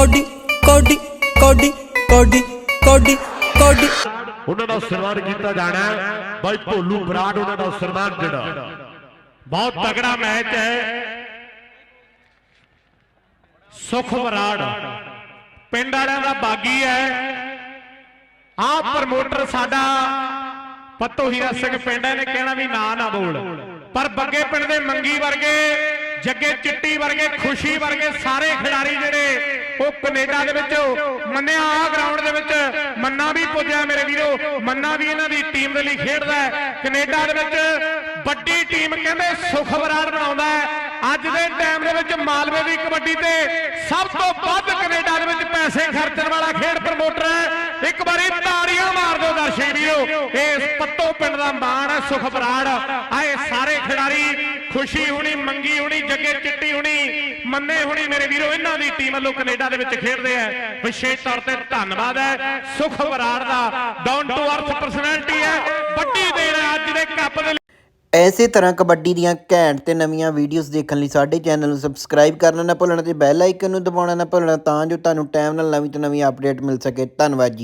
Cody ਕੋਡੀ ਕੋਡੀ ਕੋਡੀ ਕੋਡੀ ਕੋਡੀ। ਉਹਨਾਂ ਦਾ ਸਨਮਾਨ ਕੀਤਾ ਜਾਣਾ ਬਾਈ ਭੋਲੂ ਬਰਾੜ ਉਹਨਾਂ ਦਾ ਸਨਮਾਨ ਜਿਹੜਾ। ਬਹੁਤ ਤਗੜਾ ਮੈਚ ਹੈ। ਸੁਖ ਬਰਾੜ। ਪਿੰਡ ਵਾਲਿਆਂ ਦਾ ਬਾਗੀ ਹੈ। ਆਹ ਪ੍ਰਮੋਟਰ ਸਾਡਾ ਪੱਤੋ ਹੀਰਾ ਸਿੰਘ ਪਿੰਡ ਨੇ ਕਹਿਣਾ ਵੀ ਨਾ ਨਾ ਬੋਲ। ਪਰ ਬੱਗੇ ਪਿੰਡ ਦੇ ਮੰਗੀ ਵਰਗੇ, ਜੱਗੇ ਚਿੱਟੀ ਵਰਗੇ, ਖੁਸ਼ੀ ਵਰਗੇ ਸਾਰੇ ਖਿਡਾਰੀ ਜਿਹੜੇ ਉਹ ਕੈਨੇਡਾ ਦੇ ਵਿੱਚ ਮੰਨਿਆ ਆ ਗਰਾਊਂਡ ਦੇ ਵਿੱਚ ਮੰਨਾ ਵੀ ਪੁੱਜਿਆ ਮੇਰੇ ਵੀਰੋ। ਮੰਨਾ ਵੀ ਇਹਨਾਂ ਦੀ ਟੀਮ ਦੇ ਲਈ ਖੇਡਦਾ ਹੈ। ਕੈਨੇਡਾ ਦੇ ਵਿੱਚ ਵੱਡੀ ਟੀਮ ਕਹਿੰਦੇ ਸੁਖ ਬਣਾਉਂਦਾ ਹੈ। ਅੱਜ ਦੇ ਟਾਈਮ ਦੇ ਵਿੱਚ ਮਾਲਵੇ ਦੀ ਕਬੱਡੀ ਤੇ ਸਭ ਤੋਂ ਵੱਧ ਕੈਨੇਡਾ ਦੇ ਵਿੱਚ ਪੈਸੇ ਖਰਚਣ ਵਾਲਾ ਖੇਡ ਪ੍ਰਮੋਟਰ ਹੈ। ਇੱਕ ਵਾਰੀ ਤਾੜੀਆਂ ਮਾਰ ਦਿਓ ਦਰਸ਼ਕ ਵੀਰੋ। ਇਸ ਪੱਤੋ ਪਿੰਡ ਦਾ ਮਾਣ ਹੈ ਸੁਖਬਰਾੜ ਆਏ ਸਾਰੇ ਖਿਡਾਰੀ ਖੁਸ਼ੀ ਹੁਣੀ, ਮੰਗੀ ਹੁਣੀ, ਜੱਗੇ ਚਿੱਟੀ ਹੁਣੀ। ਮੰਨੇ ਹੁਣੀ ਮੇਰੇ ਵੀਰੋ, ਇਹਨਾਂ ਦੀ ਟੀਮ ਵੱਲੋਂ ਕੈਨੇਡਾ ਦੇ ਵਿੱਚ ਖੇਡਦੇ ਆ। ਵਿਸ਼ੇਸ਼ ਤੌਰ ਤੇ ਧੰਨਵਾਦ ਹੈ। ਸੁਖ ਬਰਾੜ ਦਾ ਡਾਊਨ ਟੂ ਅਰਥ ਪਰਸਨੈਲਿਟੀ ਹੈ। ਵੱਡੀ ਦੇਰ ਹੈ ਅੱਜ ਦੇ ਕੱਪ ਦੇ ਐਸੇ ਤਰ੍ਹਾਂ ਕਬੱਡੀ ਦੀਆਂ ਘੈਂਟ ਤੇ ਨਵੀਆਂ ਵੀਡੀਓਜ਼ ਦੇਖਣ ਲਈ ਸਾਡੇ ਚੈਨਲ ਨੂੰ ਸਬਸਕ੍ਰਾਈਬ ਕਰਨਾ ਨਾ ਭੁੱਲਣਾ ਤੇ ਬੈਲ ਆਈਕਨ ਨੂੰ ਦਬਾਉਣਾ ਨਾ ਭੁੱਲਣਾ ਤਾਂ ਜੋ ਤੁਹਾਨੂੰ ਟਾਈਮ ਨਾਲ ਨਵੀਂ ਤੋਂ ਨਵੀਂ ਅਪਡੇਟ ਮਿਲ ਸਕੇ। ਧੰਨਵਾਦ ਜੀ।